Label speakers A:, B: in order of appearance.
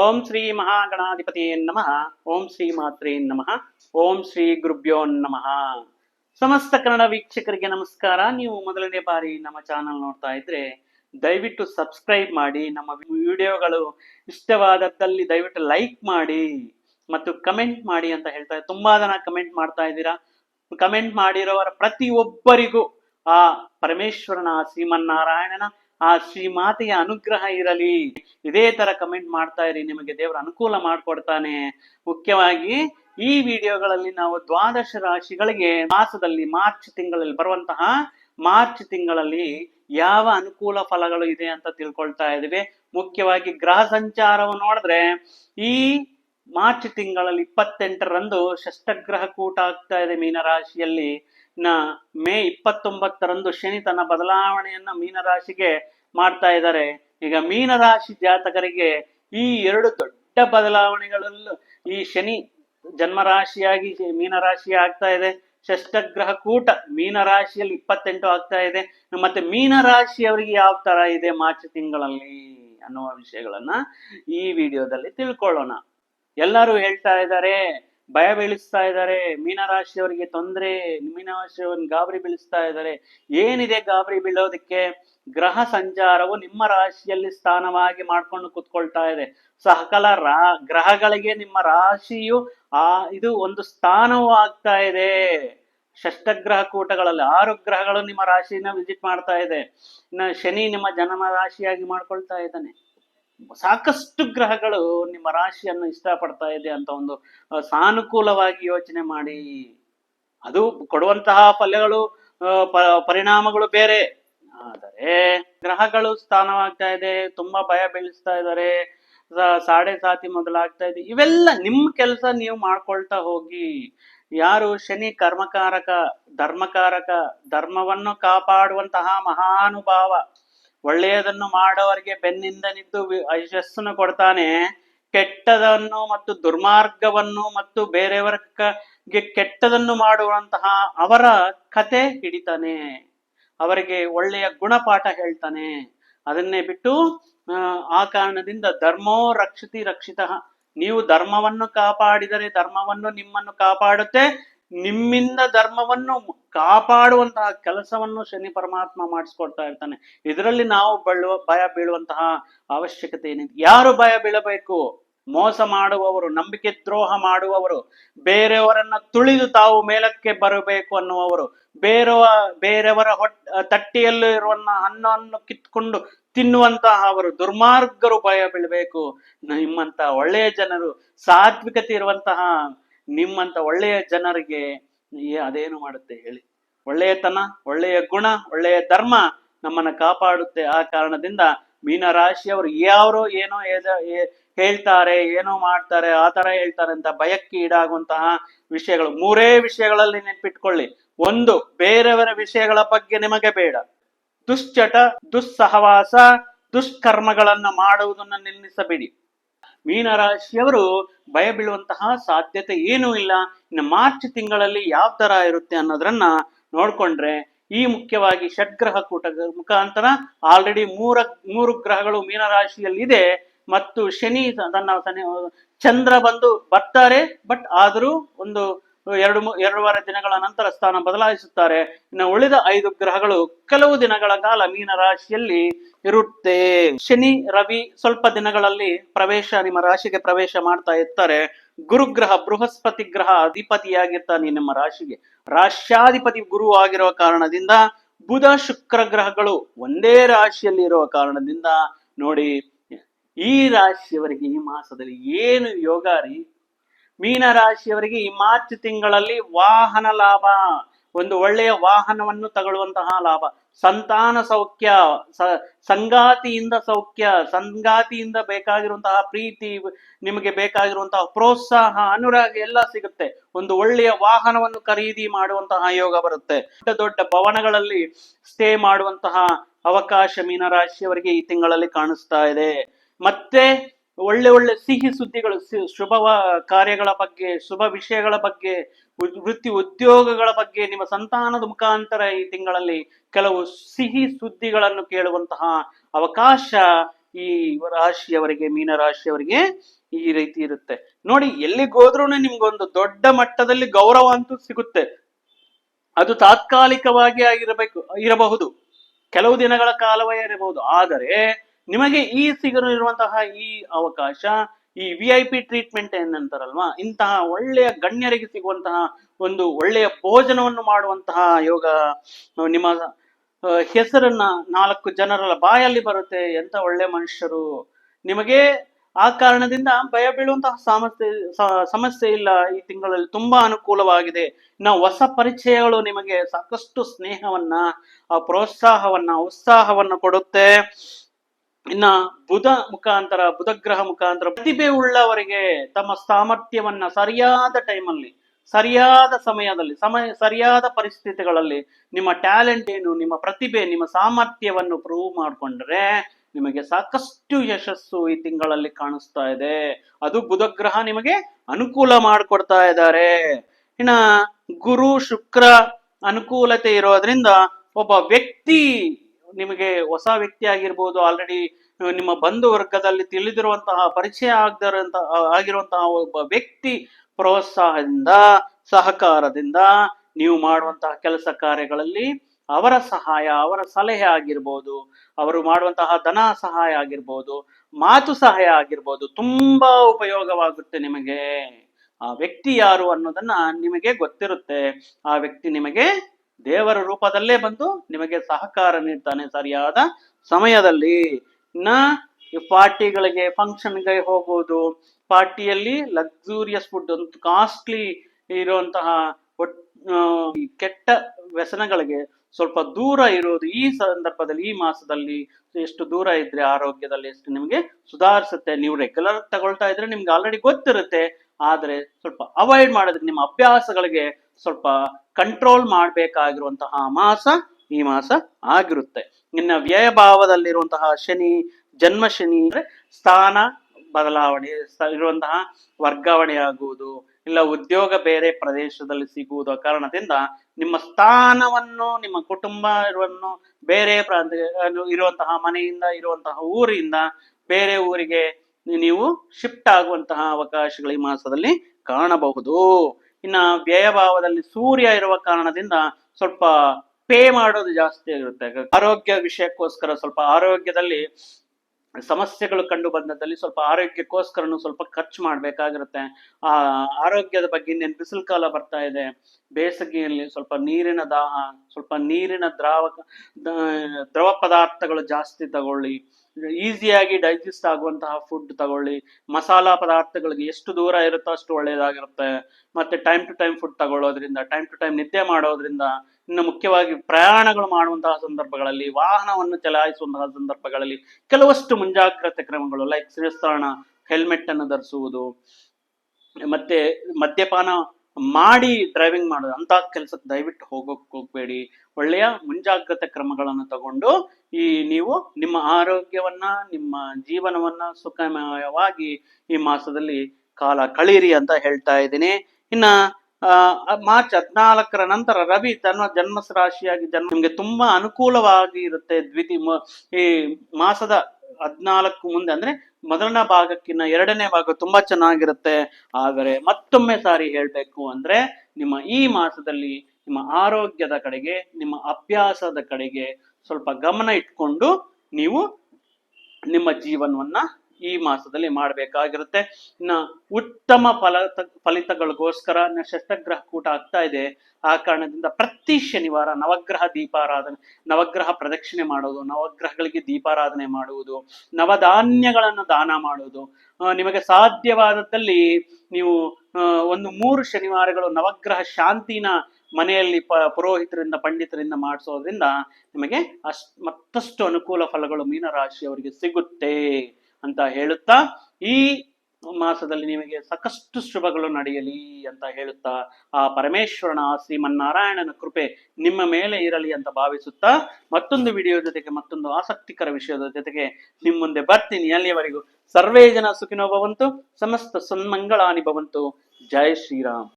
A: ಓಂ ಶ್ರೀ ಮಹಾಗಣಾಧಿಪತಿ ನಮಃ. ಓಂ ಶ್ರೀ ಮಾತ್ರೇ ನಮಃ. ಓಂ ಶ್ರೀ ಗುರುಭ್ಯೋ ನಮಃ. ಸಮಸ್ತ ಕನ್ನಡ ವೀಕ್ಷಕರಿಗೆ ನಮಸ್ಕಾರ. ನೀವು ಮೊದಲನೇ ಬಾರಿ ನಮ್ಮ ಚಾನಲ್ ನೋಡ್ತಾ ಇದ್ರೆ ದಯವಿಟ್ಟು ಸಬ್ಸ್ಕ್ರೈಬ್ ಮಾಡಿ, ನಮ್ಮ ವಿಡಿಯೋಗಳು ಇಷ್ಟವಾದದ್ದಲ್ಲಿ ದಯವಿಟ್ಟು ಲೈಕ್ ಮಾಡಿ ಮತ್ತು ಕಮೆಂಟ್ ಮಾಡಿ ಅಂತ ಹೇಳ್ತಾ. ತುಂಬಾ ಜನ ಕಮೆಂಟ್ ಮಾಡ್ತಾ ಇದ್ದೀರಾ. ಕಮೆಂಟ್ ಮಾಡಿರೋವರ ಪ್ರತಿಯೊಬ್ಬರಿಗೂ ಆ ಪರಮೇಶ್ವರನ, ಶ್ರೀಮನ್ನಾರಾಯಣನ ಆ ಶ್ರೀ ಮಾತೆಯ ಅನುಗ್ರಹ ಇರಲಿ. ಇದೇ ತರ ಕಮೆಂಟ್ ಮಾಡ್ತಾ ಇರಿ, ನಿಮಗೆ ದೇವರ ಅನುಕೂಲ ಮಾಡ್ಕೊಡ್ತಾನೆ. ಮುಖ್ಯವಾಗಿ ಈ ವಿಡಿಯೋಗಳಲ್ಲಿ ನಾವು ದ್ವಾದಶ ರಾಶಿಗಳಿಗೆ ಮಾಸದಲ್ಲಿ ಮಾರ್ಚ್ ತಿಂಗಳಲ್ಲಿ ಬರುವಂತಹ ಮಾರ್ಚ್ ತಿಂಗಳಲ್ಲಿ ಯಾವ ಅನುಕೂಲ ಫಲಗಳು ಇದೆ ಅಂತ ತಿಳ್ಕೊಳ್ತಾ ಇದ್ದೀವಿ. ಮುಖ್ಯವಾಗಿ ಗ್ರಹ ಸಂಚಾರವನ್ನು ನೋಡಿದ್ರೆ ಈ ಮಾರ್ಚ್ ತಿಂಗಳಲ್ಲಿ ಇಪ್ಪತ್ತೆಂಟರಂದು ಷಷ್ಟಗ್ರಹ ಕೂಟ ಆಗ್ತಾ ಇದೆ ಮೀನರಾಶಿಯಲ್ಲಿ. ನ ಮೇ ಇಪ್ಪತ್ತೊಂಬತ್ತರಂದು ಶನಿ ತನ್ನ ಬದಲಾವಣೆಯನ್ನ ಮೀನರಾಶಿಗೆ ಮಾಡ್ತಾ ಇದ್ದಾರೆ. ಈಗ ಮೀನರಾಶಿ ಜಾತಕರಿಗೆ ಈ ಎರಡು ದೊಡ್ಡ ಬದಲಾವಣೆಗಳಲ್ಲೂ ಈ ಶನಿ ಜನ್ಮರಾಶಿಯಾಗಿ ಮೀನರಾಶಿ ಆಗ್ತಾ ಇದೆ. ಷಷ್ಟಗ್ರಹ ಕೂಟ ಮೀನರಾಶಿಯಲ್ಲಿ ಇಪ್ಪತ್ತೆಂಟು ಆಗ್ತಾ ಇದೆ. ಮತ್ತೆ ಮೀನರಾಶಿಯವರಿಗೆ ಯಾವ ತರ ಇದೆ ಮಾರ್ಚ್ ತಿಂಗಳಲ್ಲಿ ಅನ್ನುವ ವಿಷಯಗಳನ್ನ ಈ ವಿಡಿಯೋದಲ್ಲಿ ತಿಳ್ಕೊಳ್ಳೋಣ. ಎಲ್ಲರೂ ಹೇಳ್ತಾ ಇದ್ದಾರೆ ಭಯ ಬೀಳಿಸ್ತಾ ಇದ್ದಾರೆ. ಮೀನರಾಶಿಯವರಿಗೆ ತೊಂದರೆ ಮೀನರಾಶಿಯವನ್ ಗಾಬರಿ ಬೀಳಿಸ್ತಾ ಇದ್ದಾರೆ. ಏನಿದೆ ಗಾಬರಿ ಬೀಳೋದಕ್ಕೆ? ಗ್ರಹ ಸಂಚಾರವು ನಿಮ್ಮ ರಾಶಿಯಲ್ಲಿ ಸ್ಥಾನವಾಗಿ ಮಾಡ್ಕೊಂಡು ಕುತ್ಕೊಳ್ತಾ ಇದೆ. ಸಹಕಲ ರಾ, ಗ್ರಹಗಳಿಗೆ ನಿಮ್ಮ ರಾಶಿಯು, ಆ, ಇದು ಒಂದು ಸ್ಥಾನವೂ ಆಗ್ತಾ ಇದೆ. ಷಷ್ಟಗ್ರಹ ಕೂಟಗಳಲ್ಲಿ ಆರು ಗ್ರಹಗಳು ನಿಮ್ಮ ರಾಶಿನ ವಿಸಿಟ್ ಮಾಡ್ತಾ ಇದೆ. ಶನಿ ನಿಮ್ಮ ಜನ್ಮ ರಾಶಿಯಾಗಿ ಮಾಡ್ಕೊಳ್ತಾ ಇದ್ದಾನೆ. ಸಾಕಷ್ಟು ಗ್ರಹಗಳು ನಿಮ್ಮ ರಾಶಿಯನ್ನು ಇಷ್ಟಪಡ್ತಾ ಇದೆ ಅಂತ ಒಂದು ಸಾನುಕೂಲವಾಗಿ ಯೋಚನೆ ಮಾಡಿ. ಅದು ಕೊಡುವಂತಹ ಫಲಗಳು ಪರಿಣಾಮಗಳು ಬೇರೆ. ಆದರೆ ಗ್ರಹಗಳು ಸ್ಥಾನವಾಗ್ತಾ ಇದೆ, ತುಂಬಾ ಭಯ ಬೀಳಿಸ್ತಾ ಇದ್ದಾರೆ ಸಾಡೆ ಸಾತಿ ಮೊದಲಾಗ್ತಾ ಇದೆ. ಇವೆಲ್ಲ ನಿಮ್ ಕೆಲಸ ನೀವು ಮಾಡ್ಕೊಳ್ತಾ ಹೋಗಿ. ಯಾರು ಶನಿ ಕರ್ಮಕಾರಕ, ಧರ್ಮಕಾರಕ, ಧರ್ಮವನ್ನು ಕಾಪಾಡುವಂತಹ ಮಹಾನುಭಾವ ಒಳ್ಳೆಯದನ್ನು ಮಾಡೋವರಿಗೆ ಬೆನ್ನಿಂದ ನಿಂತು ಯಶಸ್ಸನ್ನು ಕೊಡ್ತಾನೆ. ಕೆಟ್ಟದನ್ನು ಮತ್ತು ದುರ್ಮಾರ್ಗವನ್ನು ಮತ್ತು ಬೇರೆಯವರ ಕೆಟ್ಟದನ್ನು ಮಾಡುವಂತಹ ಅವರ ಕತೆ ಹಿಡಿತಾನೆ. ಅವರಿಗೆ ಒಳ್ಳೆಯ ಗುಣಪಾಠ ಹೇಳ್ತಾನೆ. ಅದನ್ನೇ ಬಿಟ್ಟು ಆ ಕಾರಣದಿಂದ ಧರ್ಮೋ ರಕ್ಷತಿ ರಕ್ಷಿತ. ನೀವು ಧರ್ಮವನ್ನು ಕಾಪಾಡಿದರೆ ಧರ್ಮವನ್ನು ನಿಮ್ಮನ್ನು ಕಾಪಾಡುತ್ತೆ. ನಿಮ್ಮಿಂದ ಧರ್ಮವನ್ನು ಕಾಪಾಡುವಂತಹ ಕೆಲಸವನ್ನು ಶನಿ ಪರಮಾತ್ಮ ಮಾಡಿಸ್ಕೊಡ್ತಾ ಇರ್ತಾನೆ. ಇದರಲ್ಲಿ ನಾವು ಬಳ್ಳುವ, ಭಯ ಬೀಳುವಂತಹ ಅವಶ್ಯಕತೆ ಏನಿದೆ? ಯಾರು ಭಯ ಬೀಳಬೇಕು? ಮೋಸ ಮಾಡುವವರು, ನಂಬಿಕೆ ದ್ರೋಹ ಮಾಡುವವರು, ಬೇರೆಯವರನ್ನ ತುಳಿದು ತಾವು ಮೇಲಕ್ಕೆ ಬರಬೇಕು ಅನ್ನುವವರು, ಬೇರೆವ, ಬೇರೆಯವರ ಹೊಟ್, ತಟ್ಟಿಯಲ್ಲಿ ಇರುವ ಅನ್ನವನ್ನು ಕಿತ್ಕೊಂಡು ತಿನ್ನುವಂತಹ ಅವರು, ದುರ್ಮಾರ್ಗರು ಭಯ ಬೀಳಬೇಕು. ನಿಮ್ಮಂತ ಒಳ್ಳೆಯ ಜನರು, ಸಾತ್ವಿಕತೆ ಇರುವಂತಹ ನಿಮ್ಮಂತ ಒಳ್ಳೆಯ ಜನರಿಗೆ ಅದೇನು ಮಾಡುತ್ತೆ ಹೇಳಿ. ಒಳ್ಳೆಯತನ, ಒಳ್ಳೆಯ ಗುಣ, ಒಳ್ಳೆಯ ಧರ್ಮ ನಮ್ಮನ್ನ ಕಾಪಾಡುತ್ತೆ. ಆ ಕಾರಣದಿಂದ ಮೀನರಾಶಿಯವರು ಯಾರೋ ಏನೋ ಹೇಳ್ತಾರೆ, ಏನೋ ಮಾಡ್ತಾರೆ, ಆ ತರ ಹೇಳ್ತಾರೆ ಅಂತ ಭಯಕ್ಕೆ ಈಡಾಗುವಂತಹ ವಿಷಯಗಳು. ಮೂರೇ ವಿಷಯಗಳಲ್ಲಿ ನೆನ್ಪಿಟ್ಕೊಳ್ಳಿ. ಒಂದು, ಬೇರೆಯವರ ವಿಷಯಗಳ ಬಗ್ಗೆ ನಿಮಗೆ ಬೇಡ. ದುಶ್ಚಟ, ದುಸ್ಸಹವಾಸ, ದುಷ್ಕರ್ಮಗಳನ್ನ ಮಾಡುವುದನ್ನು ನಿಲ್ಲಿಸಬೇಡಿ. ಮೀನರಾಶಿಯವರು ಭಯ ಬೀಳುವಂತಹ ಸಾಧ್ಯತೆ ಏನೂ ಇಲ್ಲ. ಇನ್ನು ಮಾರ್ಚ್ ತಿಂಗಳಲ್ಲಿ ಯಾವ ತರ ಇರುತ್ತೆ ಅನ್ನೋದ್ರನ್ನ ನೋಡ್ಕೊಂಡ್ರೆ ಈ ಮುಖ್ಯವಾಗಿ ಷಡ್ಗ್ರಹ ಕೂಟ ಮುಖಾಂತರ ಆಲ್ರೆಡಿ ಮೂರ, ಮೂರು ಗ್ರಹಗಳು ಮೀನರಾಶಿಯಲ್ಲಿ ಇದೆ ಮತ್ತು ಶನಿ ತನ್ನ ತನ್ನ ಚಂದ್ರ ಬಂದು ಬರ್ತಾರೆ. ಬಟ್ ಆದರೂ ಒಂದು ಎರಡು ಎರಡು ಎರಡೂವರೆ ದಿನಗಳ ನಂತರ ಸ್ಥಾನ ಬದಲಾಯಿಸುತ್ತಾರೆ. ಇನ್ನು ಉಳಿದ ಐದು ಗ್ರಹಗಳು ಕೆಲವು ದಿನಗಳ ಕಾಲ ಮೀನ ರಾಶಿಯಲ್ಲಿ ಇರುತ್ತೆ. ಶನಿ, ರವಿ ಸ್ವಲ್ಪ ದಿನಗಳಲ್ಲಿ ಪ್ರವೇಶ, ನಿಮ್ಮ ರಾಶಿಗೆ ಪ್ರವೇಶ ಮಾಡ್ತಾ ಇರ್ತಾರೆ. ಗುರುಗ್ರಹ, ಬೃಹಸ್ಪತಿ ಗ್ರಹ ಅಧಿಪತಿಯಾಗಿರ್ತಾನೆ ನಿಮ್ಮ ರಾಶಿಗೆ. ರಾಶ್ಯಾಧಿಪತಿ ಗುರು ಆಗಿರುವ ಕಾರಣದಿಂದ ಬುಧ, ಶುಕ್ರ ಗ್ರಹಗಳು ಒಂದೇ ರಾಶಿಯಲ್ಲಿ ಇರುವ ಕಾರಣದಿಂದ ನೋಡಿ, ಈ ರಾಶಿಯವರಿಗೆ ಈ ಮಾಸದಲ್ಲಿ ಏನು ಯೋಗ ರೀ? ಮೀನ ರಾಶಿಯವರಿಗೆ ಈ ಮಾರ್ಚ್ ತಿಂಗಳಲ್ಲಿ ವಾಹನ ಲಾಭ. ಒಂದು ಒಳ್ಳೆಯ ವಾಹನವನ್ನು ತಗೊಳ್ಳುವಂತಹ ಲಾಭ. ಸಂತಾನ ಸೌಖ್ಯ ಸಂಗಾತಿಯಿಂದ ಸೌಖ್ಯ, ಸಂಗಾತಿಯಿಂದ ಬೇಕಾಗಿರುವಂತಹ ಪ್ರೀತಿ, ನಿಮಗೆ ಬೇಕಾಗಿರುವಂತಹ ಪ್ರೋತ್ಸಾಹ, ಅನುರಾಗ ಎಲ್ಲ ಸಿಗುತ್ತೆ. ಒಂದು ಒಳ್ಳೆಯ ವಾಹನವನ್ನು ಖರೀದಿ ಮಾಡುವಂತಹ ಯೋಗ ಬರುತ್ತೆ. ದೊಡ್ಡ ದೊಡ್ಡ ಭವನಗಳಲ್ಲಿ ಸ್ಟೇ ಮಾಡುವಂತಹ ಅವಕಾಶ ಮೀನರಾಶಿಯವರಿಗೆ ಈ ತಿಂಗಳಲ್ಲಿ ಕಾಣಿಸ್ತಾ ಇದೆ. ಮತ್ತೆ ಒಳ್ಳೆ ಒಳ್ಳೆ ಸಿಹಿ ಸುದ್ದಿಗಳು ಶುಭ ಕಾರ್ಯಗಳ ಬಗ್ಗೆ, ಶುಭ ವಿಷಯಗಳ ಬಗ್ಗೆ ವೃತ್ತಿ ಉದ್ಯೋಗಗಳ ಬಗ್ಗೆ ನಿಮ್ಮ ಸಂತಾನದ ಮುಖಾಂತರ ಈ ತಿಂಗಳಲ್ಲಿ ಕೆಲವು ಸಿಹಿ ಸುದ್ದಿಗಳನ್ನು ಕೇಳುವಂತಹ ಅವಕಾಶ ಈ ರಾಶಿಯವರಿಗೆ, ಮೀನ ರಾಶಿಯವರಿಗೆ ಈ ರೀತಿ ಇರುತ್ತೆ. ನೋಡಿ, ಎಲ್ಲಿಗೆ ಹೋದ್ರೂ ನಿಮ್ಗೊಂದು ದೊಡ್ಡ ಮಟ್ಟದಲ್ಲಿ ಗೌರವ ಅಂತೂ ಸಿಗುತ್ತೆ. ಅದು ತಾತ್ಕಾಲಿಕವಾಗಿ ಆಗಿರಬೇಕು, ಇರಬಹುದು. ಕೆಲವು ದಿನಗಳ ಕಾಲವೇ ಇರಬಹುದು. ಆದರೆ ನಿಮಗೆ ಈ ಸಿಗಲಿರುವಂತಹ ಈ ಅವಕಾಶ, ಈ ವಿ ಐ ಪಿ ಟ್ರೀಟ್ಮೆಂಟ್ ಏನಂತಾರಲ್ವಾ, ಇಂತಹ ಒಳ್ಳೆಯ ಗಣ್ಯರಿಗೆ ಸಿಗುವಂತಹ ಒಂದು ಒಳ್ಳೆಯ ಭೋಜನವನ್ನು ಮಾಡುವಂತಹ ಯೋಗ ನಿಮ್ಮ ಹೆಸರನ್ನ ನಾಲ್ಕು ಜನರ ಬಾಯಲ್ಲಿ ಬರುತ್ತೆ ಎಂತ ಒಳ್ಳೆ ಮನುಷ್ಯರು, ನಿಮಗೆ ಆ ಕಾರಣದಿಂದ ಭಯ ಬೀಳುವಂತಹ ಸಮಸ್ಯೆ ಸಮಸ್ಯೆ ಇಲ್ಲ, ಈ ತಿಂಗಳಲ್ಲಿ ತುಂಬಾ ಅನುಕೂಲವಾಗಿದೆ. ನಾವು ಹೊಸ ಪರಿಚಯಗಳು ನಿಮಗೆ ಸಾಕಷ್ಟು ಸ್ನೇಹವನ್ನ ಪ್ರೋತ್ಸಾಹವನ್ನ, ಉತ್ಸಾಹವನ್ನ ಕೊಡುತ್ತೆ. ಇನ್ನ ಬುಧ ಮುಖಾಂತರ, ಬುಧಗ್ರಹ ಮುಖಾಂತರ ಪ್ರತಿಭೆ ಉಳ್ಳವರಿಗೆ ತಮ್ಮ ಸಾಮರ್ಥ್ಯವನ್ನ ಸರಿಯಾದ ಟೈಮಲ್ಲಿ, ಸರಿಯಾದ ಸಮಯದಲ್ಲಿ ಸಮಯ ಸರಿಯಾದ ಪರಿಸ್ಥಿತಿಗಳಲ್ಲಿ ನಿಮ್ಮ ಟ್ಯಾಲೆಂಟ್ ಏನು, ನಿಮ್ಮ ಪ್ರತಿಭೆ, ನಿಮ್ಮ ಸಾಮರ್ಥ್ಯವನ್ನು ಪ್ರೂವ್ ಮಾಡಿಕೊಂಡ್ರೆ ನಿಮಗೆ ಸಾಕಷ್ಟು ಯಶಸ್ಸು ಈ ತಿಂಗಳಲ್ಲಿ ಕಾಣಿಸ್ತಾ ಇದೆ. ಅದು ಬುಧಗ್ರಹ ನಿಮಗೆ ಅನುಕೂಲ ಮಾಡಿಕೊಡ್ತಾ ಇದ್ದಾರೆ. ಇನ್ನ ಗುರು, ಶುಕ್ರ ಅನುಕೂಲತೆ ಇರೋದ್ರಿಂದ ಒಬ್ಬ ವ್ಯಕ್ತಿ ನಿಮಗೆ ಹೊಸ ವ್ಯಕ್ತಿ ಆಗಿರ್ಬೋದು ಆಲ್ರೆಡಿ ನಿಮ್ಮ ಬಂಧು ವರ್ಗದಲ್ಲಿ ತಿಳಿದಿರುವಂತಹ ಪರಿಚಯ ಆಗದಿರುವಂತಹ ಆಗಿರುವಂತಹ ಒಬ್ಬ ವ್ಯಕ್ತಿ ಪ್ರೋತ್ಸಾಹದಿಂದ, ಸಹಕಾರದಿಂದ ನೀವು ಮಾಡುವಂತಹ ಕೆಲಸ ಕಾರ್ಯಗಳಲ್ಲಿ ಅವರ ಸಹಾಯ, ಅವರ ಸಲಹೆ ಆಗಿರ್ಬೋದು, ಅವರು ಮಾಡುವಂತಹ ಧನ ಸಹಾಯ ಆಗಿರ್ಬೋದು, ಮಾತು ಸಹಾಯ ಆಗಿರ್ಬೋದು, ತುಂಬಾ ಉಪಯೋಗವಾಗುತ್ತೆ ನಿಮಗೆ. ಆ ವ್ಯಕ್ತಿ ಯಾರು ಅನ್ನೋದನ್ನ ನಿಮಗೆ ಗೊತ್ತಿರುತ್ತೆ. ಆ ವ್ಯಕ್ತಿ ನಿಮಗೆ ದೇವರ ರೂಪದಲ್ಲೇ ಬಂದು ನಿಮಗೆ ಸಹಕಾರ ನೀಡ್ತಾನೆ ಸರಿಯಾದ ಸಮಯದಲ್ಲಿ. ಇನ್ನ ಪಾರ್ಟಿಗಳಿಗೆ ಫಂಕ್ಷನ್ಗೆ ಹೋಗೋದು ಪಾರ್ಟಿಯಲ್ಲಿ ಲಕ್ಸೂರಿಯಸ್ ಫುಡ್, ಒಂದು ಕಾಸ್ಟ್ಲಿ ಇರುವಂತಹ ಕೆಟ್ಟ ವ್ಯಸನಗಳಿಗೆ ಸ್ವಲ್ಪ ದೂರ ಇರೋದು ಈ ಸಂದರ್ಭದಲ್ಲಿ, ಈ ಮಾಸದಲ್ಲಿ ಎಷ್ಟು ದೂರ ಇದ್ರೆ ಆರೋಗ್ಯದಲ್ಲಿ ಎಷ್ಟು ನಿಮಗೆ ಸುಧಾರಿಸುತ್ತೆ, ನೀವು ರೆಗ್ಯುಲರ್ ತಗೊಳ್ತಾ ಇದ್ರೆ ನಿಮ್ಗೆ ಆಲ್ರೆಡಿ ಗೊತ್ತಿರುತ್ತೆ. ಆದ್ರೆ ಸ್ವಲ್ಪ ಅವಾಯ್ಡ್ ಮಾಡೋದಕ್ಕೆ ನಿಮ್ಮ ಅಭ್ಯಾಸಗಳಿಗೆ ಸ್ವಲ್ಪ ಕಂಟ್ರೋಲ್ ಮಾಡಬೇಕಾಗಿರುವಂತಹ ಮಾಸ ಈ ಮಾಸ ಆಗಿರುತ್ತೆ. ಇನ್ನು ವ್ಯಯ ಭಾವದಲ್ಲಿರುವಂತಹ ಶನಿ ಜನ್ಮ ಶನಿ ಅಂದ್ರೆ ಸ್ಥಾನ ಬದಲಾವಣೆ ಇರುವಂತಹ ವರ್ಗಾವಣೆ ಆಗುವುದು, ಇಲ್ಲ ಉದ್ಯೋಗ ಬೇರೆ ಪ್ರದೇಶದಲ್ಲಿ ಸಿಗುವುದ ಕಾರಣದಿಂದ ನಿಮ್ಮ ಸ್ಥಾನವನ್ನು, ನಿಮ್ಮ ಕುಟುಂಬ ಇರುವನ್ನು ಬೇರೆ ಪ್ರಾಂತ ಇರುವಂತಹ ಮನೆಯಿಂದ ಇರುವಂತಹ ಊರಿಂದ ಬೇರೆ ಊರಿಗೆ ನೀವು ಶಿಫ್ಟ್ ಆಗುವಂತಹ ಅವಕಾಶಗಳು ಈ ಮಾಸದಲ್ಲಿ ಕಾಣಬಹುದು. ಇನ್ನ ವ್ಯಯಭಾವದಲ್ಲಿ ಸೂರ್ಯ ಇರುವ ಕಾರಣದಿಂದ ಸ್ವಲ್ಪ ಪೇ ಮಾಡೋದು ಜಾಸ್ತಿ ಆಗಿರುತ್ತೆ. ಆರೋಗ್ಯ ವಿಷಯಕ್ಕೋಸ್ಕರ ಸ್ವಲ್ಪ ಆರೋಗ್ಯದಲ್ಲಿ ಸಮಸ್ಯೆಗಳು ಕಂಡು ಬಂದದಲ್ಲಿ ಸ್ವಲ್ಪ ಆರೋಗ್ಯಕ್ಕೋಸ್ಕರನು ಸ್ವಲ್ಪ ಖರ್ಚು ಮಾಡ್ಬೇಕಾಗಿರುತ್ತೆ. ಆ ಆರೋಗ್ಯದ ಬಗ್ಗೆ ಇನ್ನೇನು ಬಿಸಿಲು ಕಾಲ ಬರ್ತಾ ಇದೆ. ಬೇಸಿಗೆಯಲ್ಲಿ ಸ್ವಲ್ಪ ನೀರಿನ ದಾಹ, ಸ್ವಲ್ಪ ನೀರಿನ ದ್ರಾವ, ದ- ದ್ರವ ಪದಾರ್ಥಗಳು ಜಾಸ್ತಿ ತಗೊಳ್ಳಿ. ಈಸಿಯಾಗಿ ಡೈಜೆಸ್ಟ್ ಆಗುವಂತಹ ಫುಡ್ ತಗೊಳ್ಳಿ. ಮಸಾಲಾ ಪದಾರ್ಥಗಳಿಗೆ ಎಷ್ಟು ದೂರ ಇರುತ್ತೋ ಅಷ್ಟು ಒಳ್ಳೆಯದಾಗಿರುತ್ತೆ ಮತ್ತೆ ಟೈಮ್ ಟು ಟೈಮ್ ಫುಡ್ ತಗೊಳ್ಳೋದ್ರಿಂದ ಟೈಮ್ ಟು ಟೈಮ್ ನಿದ್ದೆ ಮಾಡೋದ್ರಿಂದ, ಇನ್ನು ಮುಖ್ಯವಾಗಿ ಪ್ರಯಾಣಗಳು ಮಾಡುವಂತಹ ಸಂದರ್ಭಗಳಲ್ಲಿ, ವಾಹನವನ್ನು ಚಲಾಯಿಸುವಂತಹ ಸಂದರ್ಭಗಳಲ್ಲಿ ಕೆಲವಷ್ಟು ಮುಂಜಾಗ್ರತೆ ಕ್ರಮಗಳು ಲೈಕ್ ಶಿರಸ್ತ್ರಾಣ ಹೆಲ್ಮೆಟ್ ಅನ್ನು ಧರಿಸುವುದು, ಮತ್ತೆ ಮದ್ಯಪಾನ ಮಾಡಿ ಡ್ರೈವಿಂಗ್ ಮಾಡೋದು ಅಂತ ಕೆಲಸಕ್ಕೆ ದಯವಿಟ್ಟು ಹೋಗೋಕ್ ಹೋಗ್ಬೇಡಿ. ಒಳ್ಳೆಯ ಮುಂಜಾಗ್ರತೆ ಕ್ರಮಗಳನ್ನು ತಗೊಂಡು ಈ ನೀವು ನಿಮ್ಮ ಆರೋಗ್ಯವನ್ನ, ನಿಮ್ಮ ಜೀವನವನ್ನ ಸುಖಮಯವಾಗಿ ಈ ಮಾಸದಲ್ಲಿ ಕಾಲ ಕಳೀರಿ ಅಂತ ಹೇಳ್ತಾ ಇದ್ದೀನಿ. ಇನ್ನ ಮಾರ್ಚ್ ಹದಿನಾಲ್ಕರ ನಂತರ ರವಿ ತನ್ನ ಜನ್ಮ ರಾಶಿಯಾಗಿ ಜನ್ಮ ನಿಮ್ಗೆ ತುಂಬಾ ಅನುಕೂಲವಾಗಿ ಇರುತ್ತೆ ದ್ವಿತಿ ಮ- ಈ ಮಾಸದ ಹದಿನಾಲ್ಕು ಮುಂದೆ, ಅಂದ್ರೆ ಮೊದಲನೇ ಭಾಗಕ್ಕಿಂತ ಎರಡನೇ ಭಾಗ ತುಂಬಾ ಚೆನ್ನಾಗಿರುತ್ತೆ. ಆದರೆ ಮತ್ತೊಮ್ಮೆ ಸಾರಿ ಹೇಳ್ಬೇಕು ಅಂದ್ರೆ, ನಿಮ್ಮ ಈ ಮಾಸದಲ್ಲಿ ನಿಮ್ಮ ಆರೋಗ್ಯದ ಕಡೆಗೆ, ನಿಮ್ಮ ಅಭ್ಯಾಸದ ಕಡೆಗೆ ಸ್ವಲ್ಪ ಗಮನ ಇಟ್ಕೊಂಡು ನೀವು ನಿಮ್ಮ ಜೀವನವನ್ನ ಈ ಮಾಸದಲ್ಲಿ ಮಾಡಬೇಕಾಗಿರುತ್ತೆ. ಇನ್ನ ಉತ್ತಮ ಫಲ ಫಲಿತಗಳಿಗೋಸ್ಕರ ನ ಷಷ್ಟಗ್ರಹ ಕೂಟ ಆಗ್ತಾ ಇದೆ. ಆ ಕಾರಣದಿಂದ ಪ್ರತಿ ಶನಿವಾರ ನವಗ್ರಹ ದೀಪಾರಾಧನೆ, ನವಗ್ರಹ ಪ್ರದಕ್ಷಿಣೆ ಮಾಡೋದು, ನವಗ್ರಹಗಳಿಗೆ ದೀಪಾರಾಧನೆ ಮಾಡುವುದು, ನವಧಾನ್ಯಗಳನ್ನು ದಾನ ಮಾಡುವುದು. ನಿಮಗೆ ಸಾಧ್ಯವಾದದ್ದಲ್ಲಿ ನೀವು ಒಂದು ಮೂರು ಶನಿವಾರಗಳು ನವಗ್ರಹ ಶಾಂತಿನ ಮನೆಯಲ್ಲಿ ಪ, ಪುರೋಹಿತರಿಂದ, ಪಂಡಿತರಿಂದ ಮಾಡಿಸೋದ್ರಿಂದ ನಿಮಗೆ ಅಷ್ಟ್ ಮತ್ತಷ್ಟು ಅನುಕೂಲ ಫಲಗಳು ಮೀನರಾಶಿಯವರಿಗೆ ಸಿಗುತ್ತೆ. ಅಂತ ಹೇಳುತ್ತಾ, ಈ ಮಾಸದಲ್ಲಿ ನಿಮಗೆ ಸಾಕಷ್ಟು ಶುಭಗಳು ನಡೆಯಲಿ ಅಂತ ಹೇಳುತ್ತಾ, ಆ ಪರಮೇಶ್ವರನ ಶ್ರೀಮನ್ನಾರಾಯಣನ ಕೃಪೆ ನಿಮ್ಮ ಮೇಲೆ ಇರಲಿ ಅಂತ ಭಾವಿಸುತ್ತಾ, ಮತ್ತೊಂದು ವಿಡಿಯೋ ಜೊತೆಗೆ, ಮತ್ತೊಂದು ಆಸಕ್ತಿಕರ ವಿಷಯದ ಜೊತೆಗೆ ನಿಮ್ಮ ಮುಂದೆ ಬರ್ತೀನಿ. ಅಲ್ಲಿಯವರೆಗೂ ಸರ್ವೇ ಜನ ಸುಖಿನೋ ಭವಂತು, ಸಮಸ್ತ ಸನ್ಮಂಗಳಾನಿ ಭವಂತು. ಜೈ ಶ್ರೀರಾಮ್.